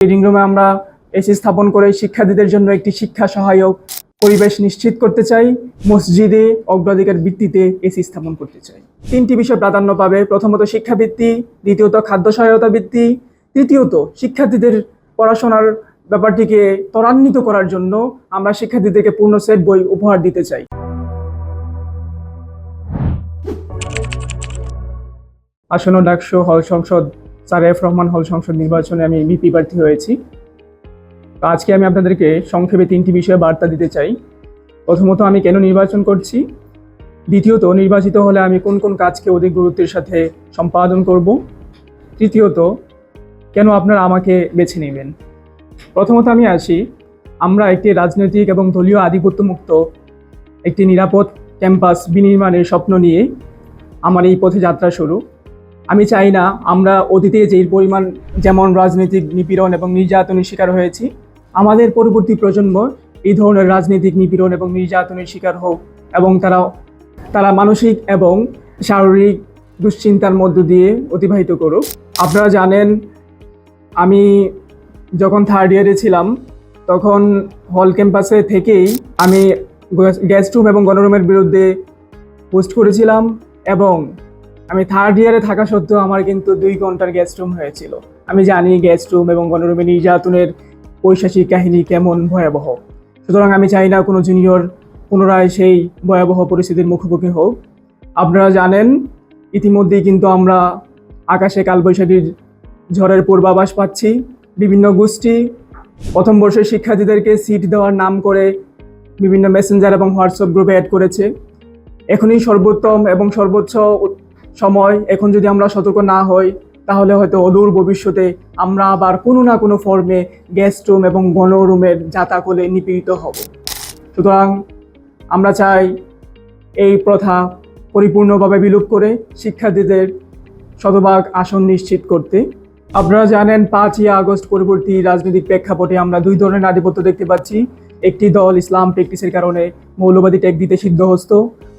Reading রুমে আমরা AC স্থাপন করে শিক্ষার্থীদের জন্য একটি শিক্ষা সহায়ক পরিবেশ নিশ্চিত করতে চাই, মসজিদে অগ্রাধিকার ভিত্তিতে এসি স্থাপন করতে চাই। তিনটি বিষয় প্রাধান্য পাবে। প্রথমত শিক্ষাবৃত্তি, দ্বিতীয়ত খাদ্য সহায়তা বৃত্তি, তৃতীয়ত শিক্ষার্থীদের পড়াশোনার ব্যাপারটিকে ত্বরান্বিত করার জন্য আমরা শিক্ষার্থীদেরকে পূর্ণ সেট বই উপহার দিতে চাই। আসন্ন ডাকসু হল সংসদ স্যার এফ রহমান হল সংসদ নির্বাচনে আমি বিপি প্রার্থী হয়েছি। তো আজকে আমি আপনাদেরকে সংক্ষেপে তিনটি বিষয়ে বার্তা দিতে চাই। প্রথমত, আমি কেন নির্বাচন করছি? দ্বিতীয়ত, নির্বাচিত হলে আমি কোন কোন কাজকে অধিক গুরুত্বের সাথে সম্পাদন করব? তৃতীয়ত, কেন আপনারা আমাকে বেছে নেবেন? প্রথমত, আমি আসি। আমরা একটি রাজনৈতিক এবং দলীয় আধিপত্যমুক্ত একটি নিরাপদ ক্যাম্পাস বিনির্মাণের স্বপ্ন নিয়ে আমার এই পথে যাত্রা শুরু। আমি চাই না আমরা অতীতে যেই পরিমাণ যেমন রাজনৈতিক নিপীড়ন এবং নির্যাতনের শিকার হয়েছি, আমাদের পরবর্তী প্রজন্ম এই ধরনের রাজনৈতিক নিপীড়ন এবং নির্যাতনের শিকার হোক এবং তারা তারা মানসিক এবং শারীরিক দুশ্চিন্তার মধ্য দিয়ে অতিবাহিত করুক। আপনারা জানেন, আমি যখন থার্ড ইয়ারে ছিলাম, তখন হল ক্যাম্পাসে থেকেই আমি গেস্ট রুম এবং গণরুমের বিরুদ্ধে পোস্ট করেছিলাম এবং আমি থার্ড ইয়ারে থাকা সত্ত্বেও আমার কিন্তু দুই ঘণ্টার গেস্ট রুম হয়েছিল। আমি জানি গেস্ট রুম এবং গণরুমে নির্যাতনের পৈশাচিক কাহিনী কেমন ভয়াবহ। সুতরাং আমি চাই না কোনো জুনিয়র পুনরায় সেই ভয়াবহ পরিস্থিতির মুখোমুখি হোক। আপনারা জানেন, ইতিমধ্যেই কিন্তু আমরা আকাশে কালবৈশাখীর ঝড়ের পূর্বাভাস পাচ্ছি। বিভিন্ন গোষ্ঠী, প্রথম বর্ষের শিক্ষার্থীদেরকে সিট দেওয়ার নাম করে বিভিন্ন মেসেঞ্জার এবং হোয়াটসঅ্যাপ গ্রুপে অ্যাড করেছে। এখনই সর্বোত্তম এবং সর্বোচ্চ সময় এখন যদি আমরা সতর্ক না হই, তাহলে হয়তো অদূর ভবিষ্যতে আমরা আবার কোনো না কোনো ফর্মে গেস্ট রুম এবং গণরুমের জাতাকলে নিপীড়িত হব। সুতরাং আমরা চাই এই প্রথা পরিপূর্ণভাবে বিলুপ করে শিক্ষার্থীদের শতভাগ আসন নিশ্চিত করতে। আপনারা জানেন পাঁচই আগস্ট পরবর্তী রাজনৈতিক প্রেক্ষাপটে আমরা দুই ধরনের আধিপত্য দেখতে পাচ্ছি। একটি দল ইসলাম প্র্যাকটিসের কারণে মৌলবাদী ট্যাগ দিতে সিদ্ধহস্ত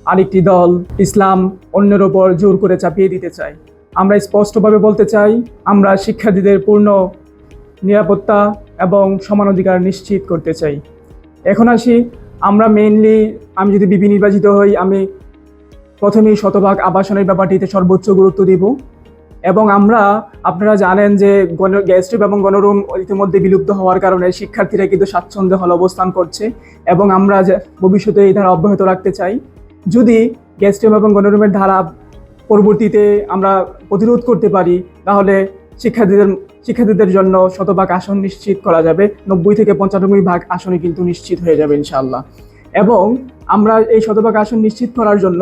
আরেকটি দল ইসলাম অন্যের ওপর জোর করে চাপিয়ে দিতে চায়। আমরা স্পষ্টভাবে বলতে চাই, আমরা শিক্ষার্থীদের পূর্ণ নিরাপত্তা এবং সমান অধিকার নিশ্চিত করতে চাই। এখন আসি, আমরা মেইনলি আমি যদি বিপি নির্বাচিত হই, আমি প্রথমেই শতভাগ আবাসনের ব্যাপারটিতে সর্বোচ্চ গুরুত্ব দিব। এবং আমরা, আপনারা জানেন যে গণ গ্যাস্ট্রিপ এবং গণরুম ইতিমধ্যে বিলুপ্ত হওয়ার কারণে শিক্ষার্থীরা কিন্তু স্বাচ্ছন্দ্য হল অবস্থান করছে। এবং আমরা ভবিষ্যতে এই ধারা অব্যাহত রাখতে চাই। যদি গ্যাস্ট্রিপ এবং গণরুমের ধারা পরবর্তীতে আমরা প্রতিরোধ করতে পারি, তাহলে শিক্ষার্থীদের শিক্ষার্থীদের জন্য শতভাগ আসন নিশ্চিত করা যাবে। নব্বই থেকে পঁচানব্বই ভাগ আসনে কিন্তু নিশ্চিত হয়ে যাবে ইনশাল্লাহ এবং আমরা এই শতভাগ আসন নিশ্চিত করার জন্য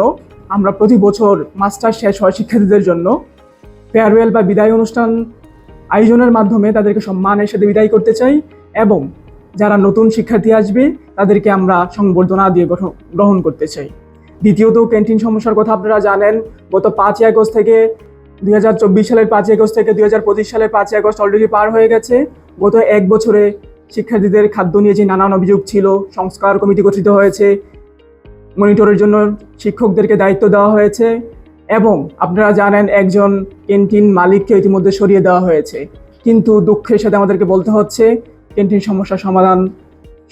আমরা প্রতি বছর মাস্টার শেষ হয় শিক্ষার্থীদের জন্য। ফেয়ারওয়েল বা বিদায় অনুষ্ঠান আয়োজনের মাধ্যমে তাদেরকে সম্মানের সাথে বিদায় করতে চাই এবং যারা নতুন শিক্ষার্থী আসবে, তাদেরকে আমরা সংবর্ধনা দিয়ে গ্রহণ করতে চাই। দ্বিতীয়ত ক্যান্টিন সমস্যার কথা আপনারা জানেন, গত পাঁচই আগস্ট থেকে দুই হাজার চব্বিশ সালের পাঁচই আগস্ট থেকে দুই হাজার পঁচিশ সালের পাঁচই আগস্ট অলরেডি পার হয়ে গেছে। গত এক বছরে শিক্ষার্থীদের খাদ্য নিয়ে যে নানান অভিযোগ ছিল, সংস্কার কমিটি গঠিত হয়েছে, মনিটরের জন্য শিক্ষকদেরকে দায়িত্ব দেওয়া হয়েছে এবং আপনারা জানেন একজন ক্যান্টিন মালিককে ইতিমধ্যে সরিয়ে দেওয়া হয়েছে। কিন্তু দুঃখের সাথে আমাদেরকে বলতে হচ্ছে, ক্যান্টিন সমস্যার সমাধান,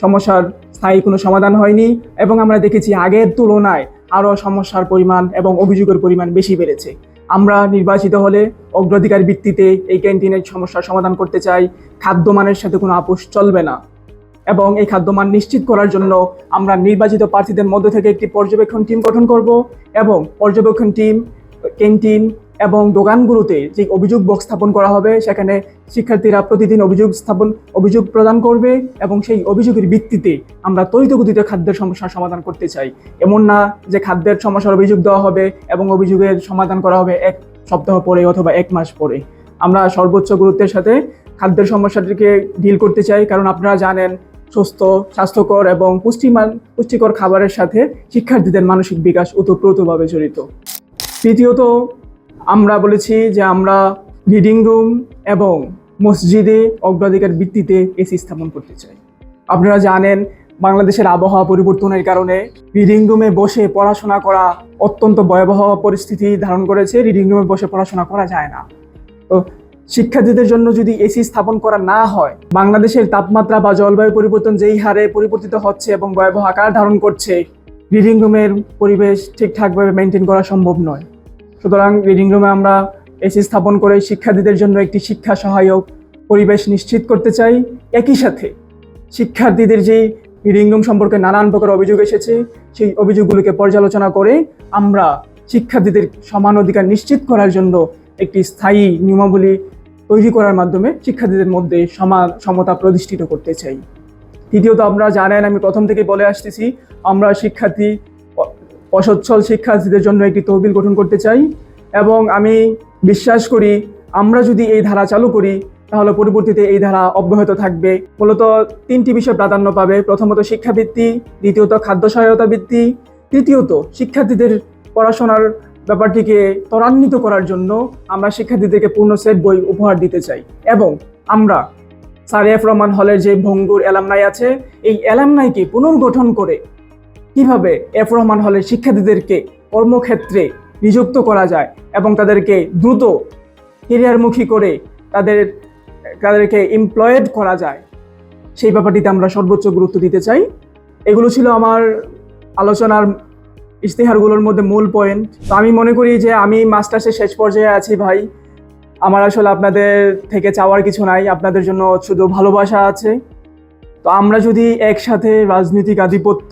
সমস্যার স্থায়ী কোনো সমাধান হয়নি এবং আমরা দেখেছি আগের তুলনায় আরও সমস্যার পরিমাণ এবং অভিযোগের পরিমাণ বেশি বেড়েছে। আমরা নির্বাচিত হলে অগ্রাধিকার ভিত্তিতে এই ক্যান্টিনের সমস্যার সমাধান করতে চাই। খাদ্যমানের সাথে কোনো আপোষ চলবে না। এবং এই খাদ্যমান নিশ্চিত করার জন্য আমরা নির্বাচিত প্রার্থীদের মধ্যে থেকে একটি পর্যবেক্ষণ টিম গঠন করব এবং পর্যবেক্ষণ টিম, ক্যান্টিন এবং দোকানগুলোতে যে অভিযোগ বক্স স্থাপন করা হবে, সেখানে শিক্ষার্থীরা প্রতিদিন অভিযোগ স্থাপন, অভিযোগ প্রদান করবে এবং সেই অভিযোগের ভিত্তিতে আমরা গতিতে খাদ্যের সমস্যার সমাধান করতে চাই। এমন না যে খাদ্যের সমস্যার অভিযোগ দেওয়া হবে এবং অভিযোগের সমাধান করা হবে এক সপ্তাহ পরে অথবা এক মাস পরে। আমরা সর্বোচ্চ গুরুত্বের সাথে খাদ্যের সমস্যাটিকে ডিল করতে চাই, কারণ আপনারা জানেন সুস্থ, স্বাস্থ্যকর এবং পুষ্টিমান, পুষ্টিকর খাবারের সাথে শিক্ষার্থীদের মানসিক বিকাশ ওতপ্রোতভাবে জড়িত। তৃতীয়ত আমরা বলেছি যে আমরা রিডিং রুম এবং মসজিদে অগ্রাধিকার ভিত্তিতে এসি স্থাপন করতে চাই। আপনারা জানেন, বাংলাদেশের আবহাওয়া পরিবর্তনের কারণে রিডিং রুমে বসে পড়াশোনা করা অত্যন্ত ভয়াবহ পরিস্থিতি ধারণ করেছে। রিডিং রুমে বসে পড়াশোনা করা যায় না। তো শিক্ষার্থীদের জন্য যদি এসি স্থাপন করা না হয়, বাংলাদেশের তাপমাত্রা বা জলবায়ু পরিবর্তন যেই হারে পরিবর্তিত হচ্ছে এবং ভয়াবহ আকার ধারণ করছে রিডিং রুমের পরিবেশ ঠিকঠাকভাবে মেনটেন করা সম্ভব নয়। সুতরাং রিডিং রুমে আমরা এসি স্থাপন করে শিক্ষার্থীদের জন্য একটি শিক্ষা সহায়ক পরিবেশ নিশ্চিত করতে চাই। একই সাথে শিক্ষার্থীদের যে রিডিং রুম সম্পর্কে নানান প্রকার অভিযোগ এসেছে, সেই অভিযোগগুলোকে পর্যালোচনা করে আমরা শিক্ষার্থীদের সমান অধিকার নিশ্চিত করার জন্য একটি স্থায়ী নিয়মাবলী তৈরি করার মাধ্যমে শিক্ষার্থীদের মধ্যে সমান সমতা প্রতিষ্ঠিত করতে চাই। তৃতীয়ত আমরা জানেন, আমি প্রথম থেকে বলে আসতেছি, আমরা শিক্ষার্থী অসচ্ছল শিক্ষার্থীদের জন্য একটি তহবিল গঠন করতে চাই এবং আমি বিশ্বাস করি আমরা যদি এই ধারা চালু করি, তাহলে পরবর্তীতে এই ধারা অব্যাহত থাকবে। মূলত তিনটি বিষয় প্রাধান্য পাবে। প্রথমত শিক্ষাবৃত্তি, দ্বিতীয়ত খাদ্য সহায়তা বৃত্তি, তৃতীয়ত শিক্ষার্থীদের পড়াশোনার ব্যাপারটিকে ত্বরান্বিত করার জন্য আমরা শিক্ষার্থীদেরকে পূর্ণ সেট বই উপহার দিতে চাই এবং আমরা সারিয়াফ রহমান হলের যে ভঙ্গুর অ্যালামনাই আছে, এই অ্যালামনাইকে পুনর্গঠন করে কীভাবে এফ রহমান হলের শিক্ষার্থীদেরকে কর্মক্ষেত্রে নিযুক্ত করা যায় এবং তাদেরকে দ্রুত কেরিয়ারমুখী করে তাদের, তাদেরকে এমপ্লয়েড করা যায়, সেই ব্যাপারটিতে আমরা সর্বোচ্চ গুরুত্ব দিতে চাই। এগুলো ছিল আমার আলোচনার ইশতেহারগুলোর মধ্যে মূল পয়েন্ট তো আমি মনে করি যে আমি মাস্টার্সের শেষ পর্যায়ে আছি ভাই। আমার আসলে আপনাদের থেকে চাওয়ার কিছু নাই। আপনাদের জন্য শুধু ভালোবাসা আছে। তো আমরা যদি একসাথে রাজনৈতিক আধিপত্য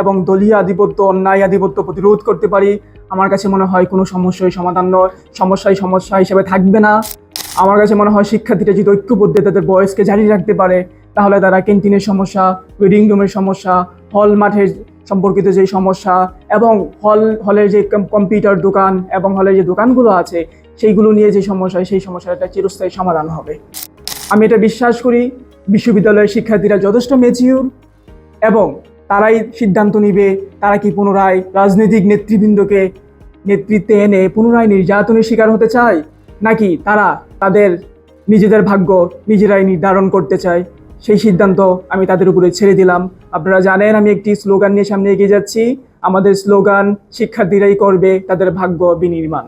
এবং দলীয় আধিপত্য, অন্যায় আধিপত্য প্রতিরোধ করতে পারি, আমার কাছে মনে হয় কোনো সমস্যাই সমাধান নয়। সমস্যাই সমস্যা হিসেবে থাকবে না। আমার কাছে মনে হয় শিক্ষার্থীরা যদি ঐক্যবদ্ধ তাদের বয়সকে জারি রাখতে পারে, তাহলে তারা ক্যান্টিনের সমস্যা রিডিং রুমের সমস্যা হল মাঠের সম্পর্কিত যে সমস্যা এবং হল হলের যে কম্পিউটার দোকান এবং হলের যে দোকানগুলো আছে, সেইগুলো নিয়ে যে সমস্যা সেই সমস্যাটা চিরস্থায়ী সমাধান হবে। আমি এটা বিশ্বাস করি। বিশ্ববিদ্যালয়ের শিক্ষার্থীরা যথেষ্ট মেচিউর এবং তারাই সিদ্ধান্ত নিবে তারা কি পুনরায় রাজনৈতিক নেতৃবৃন্দকে নেতৃত্বে এনে পুনরায় নির্যাতনের শিকার হতে চায়? নাকি তারা তাদের নিজেদের ভাগ্য নিজেরাই নির্ধারণ করতে চায়? সেই সিদ্ধান্ত আমি তাদের উপরে ছেড়ে দিলাম। আপনারা জানেন আমি একটি স্লোগান নিয়ে সামনে এগিয়ে যাচ্ছি। আমাদের স্লোগান, শিক্ষার্থীরাই করবে তাদের ভাগ্য বিনির্মাণ।